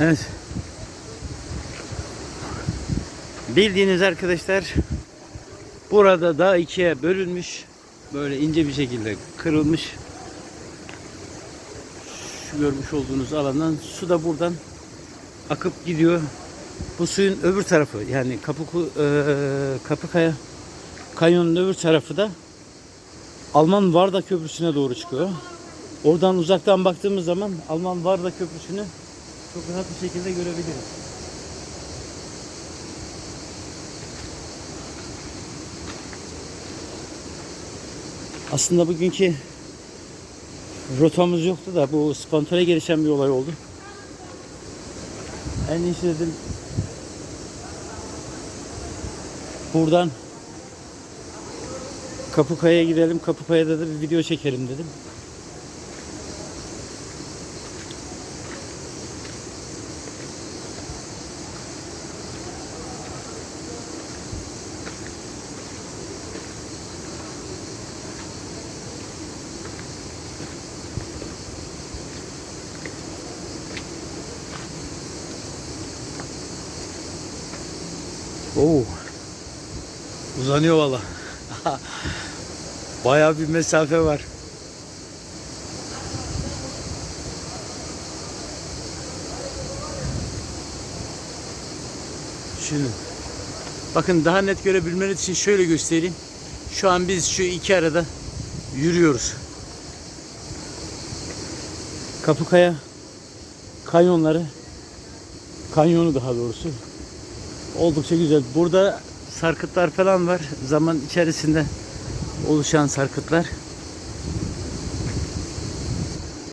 Evet. Bildiğiniz arkadaşlar burada da ikiye bölünmüş. Böyle ince bir şekilde kırılmış. Şu görmüş olduğunuz alandan su da buradan akıp gidiyor. Bu suyun öbür tarafı yani Kapıku, eee Kapıkaya kanyonun öbür tarafı da Alman Varda Köprüsü'ne doğru çıkıyor. Oradan uzaktan baktığımız zaman Alman Varda Köprüsü'nü çok rahat bir şekilde görebiliriz. Aslında bugünkü rotamız yoktu da bu spontane gelişen bir olay oldu. En iyisi dedim buradan Kapıkaya'ya gidelim. Kapıkaya'da da bir video çekelim dedim. Oo. Uzanıyor valla. Bayağı bir mesafe var. Şimdi bakın daha net görebilmeniz için şöyle göstereyim. Şu an biz şu iki arada yürüyoruz. Kapıkaya kanyonları kanyonu daha doğrusu oldukça güzel. Burada sarkıtlar falan var. Zaman içerisinde oluşan sarkıtlar.